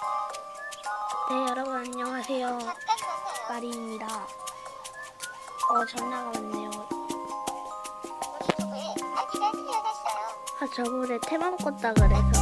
네, 여러분 안녕하세요. 마리입니다. 어, 전화가 왔네요. 아, 저번에 테마 먹었다 그래서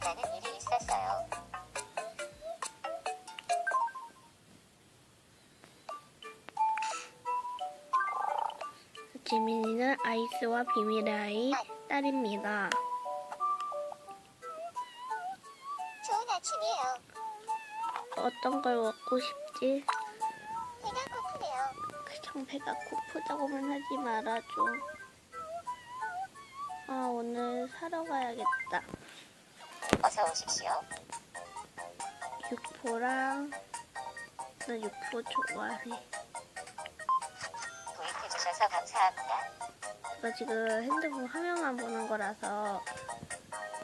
다가는 일이 있었어요. 지민이는 아이스와 비밀의 아이 딸입니다. 좋은 아침이에요. 어떤 걸 먹고 싶지? 배가 고프네요. 그냥 배가 고프다고만 하지 말아줘. 아, 오늘 사러 가야겠다. 어서 오십시오. 육포랑, 나 육포 좋아해. 구입해 주셔서 감사합니다. 나 지금 핸드폰 화면만 보는 거라서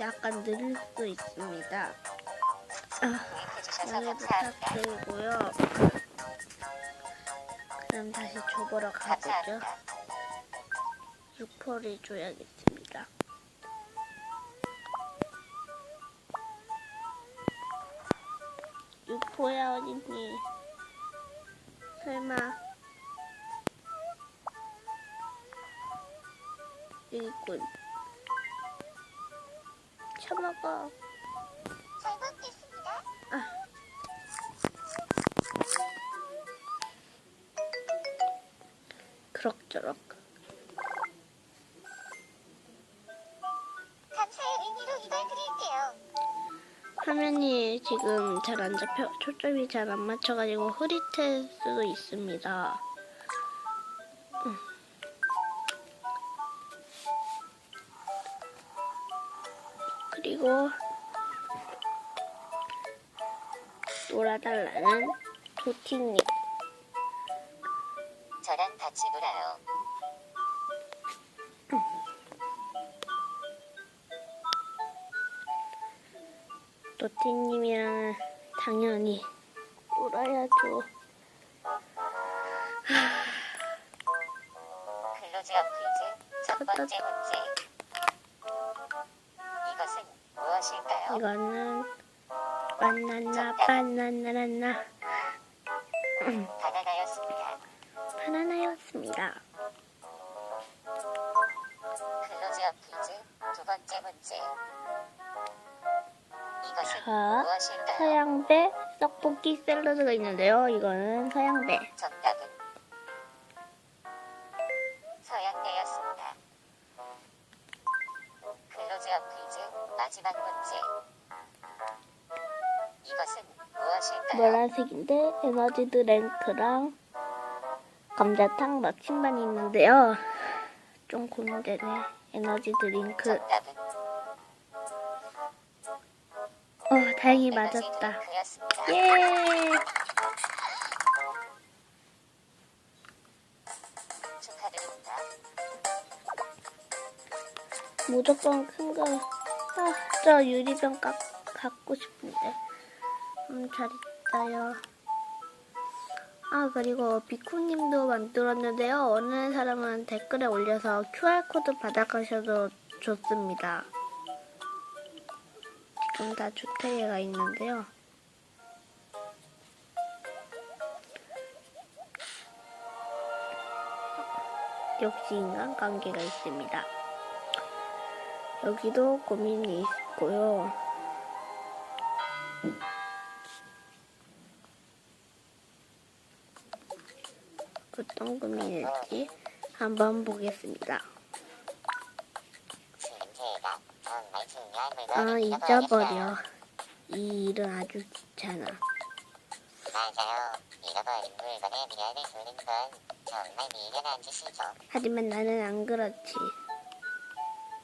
약간 느릴 수 있습니다. 아, 구입해 주셔서 양해 감사합니다. 부탁드리고요. 그럼 다시 줘보러 가보죠. 감사합니다. 육포를 줘야겠습니다. 육포야 어딨니? 설마 여기 있군. 쳐먹어. 잘 먹겠습니다. 아. 그럭저럭. 잘 안 잡혀 초점이 잘 안 맞춰가지고 흐릿할 수도 있습니다. 음. 그리고 놀아달라는 도티님 저랑 같이 놀아요. 당연히 놀아야죠. 클로즈업 퀴즈 첫 번째 문제. 이것은 무엇일까요? 이거는 바나나 바나나나나 바나나였습니다. 바나나였습니다. 클로즈업 퀴즈 두 번째 문제. 이것은 자, 무엇일까요? 서양배 떡볶이 샐러드가 있는데요. 이거는 서양배. 정답은 서양대였습니다. 클로즈업 퀴즈 마지막 문제. 이것은 무엇일까요? 노란색인데 에너지 드랭크랑 감자탕 나침반이 있는데요. 좀 고민되네. 에너지 드링크. 정답은 어, 다행히 맞았다. 예! 무조건 큰 거. 아, 저 유리병 가, 갖고 싶은데. 음, 잘 있어요. 아, 그리고 비쿠님도 만들었는데요. 원하는 사람은 댓글에 올려서 QR코드 받아가셔도 좋습니다. 지금 다 주택에가 있는데요. 역시 인간관계가 있습니다. 여기도 고민이 있고요. 어떤 고민일지 한번 보겠습니다. 아, 잊어버려. 이 일은 아주 귀찮아. 하지만 나는 안 그렇지.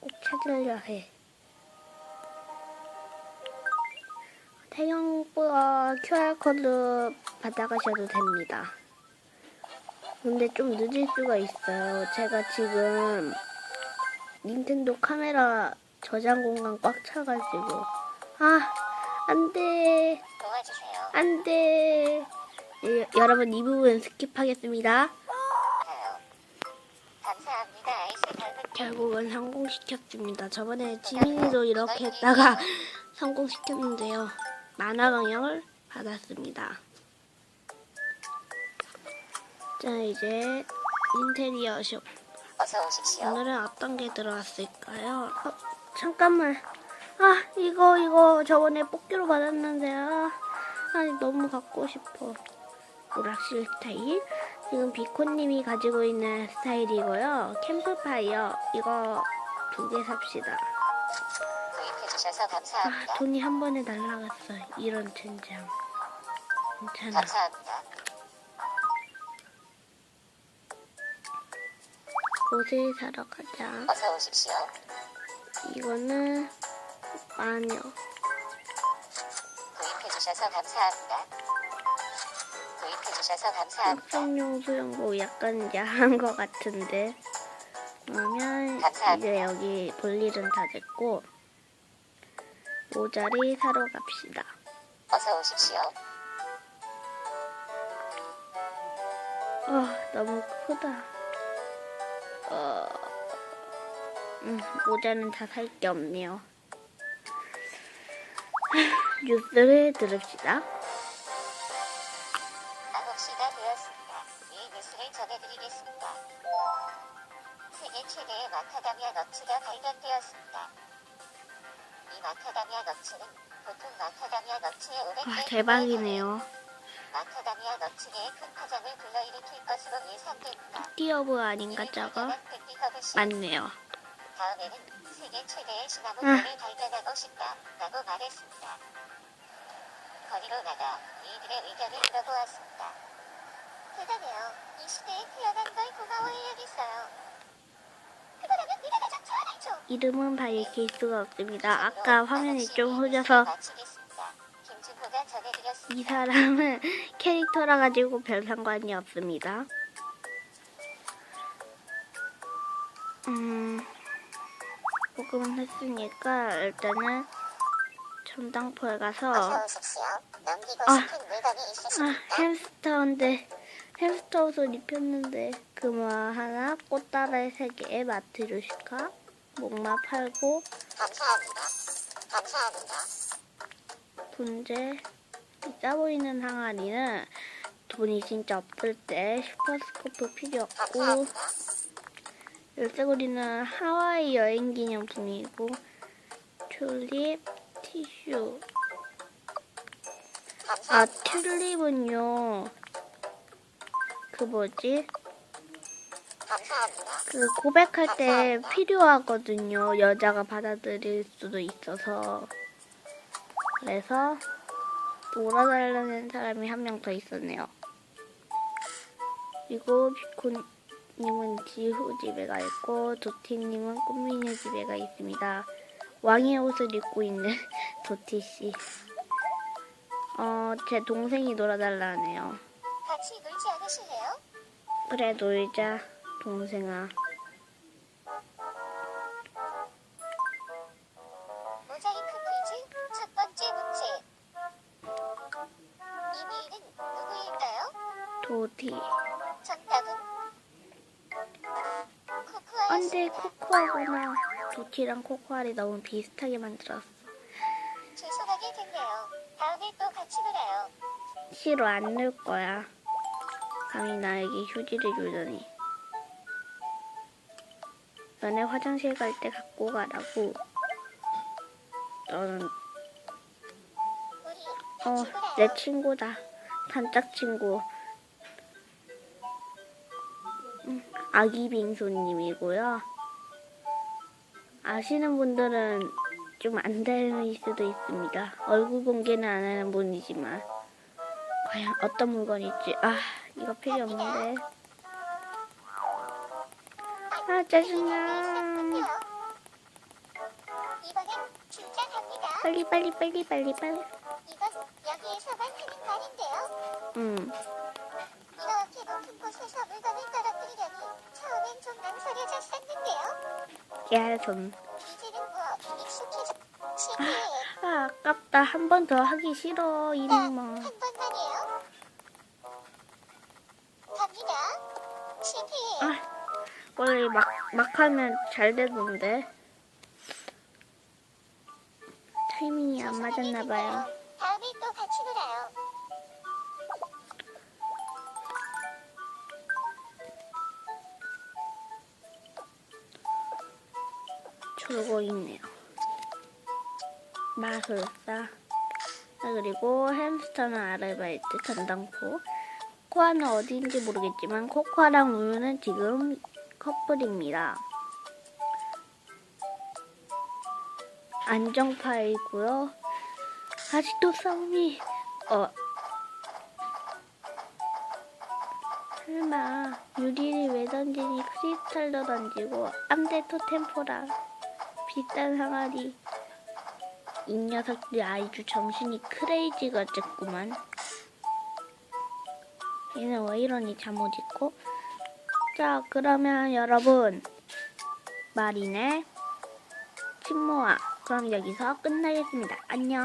꼭 찾으려 해. 태경과 QR코드 받아가셔도 됩니다. 근데 좀 늦을 수가 있어요. 제가 지금 닌텐도 카메라 저장 공간 꽉 차가지고. 아, 안 돼. 도와주세요. 안 돼. 예, 여러분, 이 부분 스킵하겠습니다. 결국은 성공시켰습니다. 저번에 지민이도 이렇게 했다가 성공시켰는데요. 만화 강령을 받았습니다. 자, 이제 인테리어 오십시오. 오늘은 어떤 게 들어왔을까요? 어, 잠깐만. 아, 이거, 이거 저번에 뽑기로 받았는데요. 아, 너무 갖고 싶어. 오락실 스타일. 지금 비코님이 가지고 있는 스타일이고요. 캠프파이어. 이거 두 개 삽시다. 아. 돈이 한 번에 날라갔어. 이런 젠장. 괜찮아. 옷을 사러 가자. 어서 오십시오. 이거는 마녀. 구입해 주셔서 감사합니다. 구입해 주셔서 감사합니다. 학생용 수영복 약간 야한 것 같은데 그러면 이제 여기 볼 일은 다 됐고 모자리 사러 갑시다 어서 오십시오. 어 너무 크다 어 음, 모자는 다 살 게 없네요 뉴스를 들읍시다 9시가 되었습니다. 이 뉴스를 전해드리겠습니다. 세계 최대의 마카다미아 너츠가 발견되었습니다. 이 마카다미아 너츠는 보통 마카다미아 너츠의 와 500배 아, 대박이네요 마카다미아 너츠계의 큰 파장을 불러일으킬 것으로 예상됩니다. 띠어브 아닌가 저거 맞네요 다음에는 세계 최대의 시나몬 아. 을 발견하고 싶다라고 말했습니다. 거리로 나가 이들의 의견을 물어보았습니다. 대단해요. 이 시대에 태어난 걸 고마워해야겠어요. 그거라면 네가 가장 좋아하죠. 이름은 밝힐 수가 없습니다 아까 화면이 좀 흐려서. 이 사람은 캐릭터라 가지고 별 상관이 없습니다. 음, 녹음은 했으니까 일단은 전당포에 가서 아. 아? 햄스터인데 햄스터 옷을 입혔는데 그뭐 하나 꽃다발 세 개에 마트 주시카 목마 팔고 감사합니다. 감사합니다. 분재 비싸 보이는 항아리는 돈이 진짜 없을 때 슈퍼스코프 필요 없고. 열쇠고리는 하와이 여행 기념품이고 튤립 티슈 아. 튤립은요. 그 뭐지? 그 고백할 때 필요하거든요. 여자가 받아들일 수도 있어서. 그래서 놀아달라는 사람이 한 명 더 있었네요. 그리고 비코 님은 지후 집에 가 있고 도티님은 꽃미녀 집에 가 있습니다. 왕의 옷을 입고 있는 도티 씨. 어, 제 동생이 놀아달라네요. 같이 놀지 않으실래요? 그래 놀자 동생아. 모자이크 퀴즈 첫 번째 문제. 이미일은 누구일까요? 도티. 코코아였습니다. 코코아구나. 도티랑 코코아를 너무 비슷하게 만들었어. 죄송하게 됐네요. 다음에 또 같이 놀아요. 싫어 안 넣을 거야. 감히 나에게 휴지를 주더니. 너네 화장실 갈 때 갖고 가라고. 너는 어. 내 친구다. 단짝 친구. 아기 빙소님이고요. 아시는 분들은 좀 안 닮을 수도 있습니다. 얼굴 공개는 안 하는 분이지만 과연 어떤 물건일지 아 이거 필요 없는데 아 짜증나. 빨리 빨리 빨리 빨리 빨리 이건 여기에서만 하는 말인데요. 음 물건을 떨어뜨리려니 처음엔 좀 이제는 뭐 익숙해져. 신기해요. 아 아깝다 한 번 더 하기 싫어 딱 이놈아 한 번만이에요. 갑니다. 아 원래 막, 막 하면 잘 되던데 타이밍이 안 맞았나 봐요 졸고 있네요. 마술사 아, 그리고 햄스터는 아르바이트 전당포. 코코아는 어디인지 모르겠지만 코코아랑 우유는 지금 커플입니다. 안정파이고요. 아직도 싸움이 어. 설마 유리를 왜 던지니? 크리스탈도 던지고 암대 토템포라 비싼 항아리 이 녀석들 아주 정신이 크레이지 같았구만. 얘는 왜 이러니 잠옷 입고. 자 그러면 여러분. 마린의 침모아. 그럼 여기서 끝나겠습니다. 안녕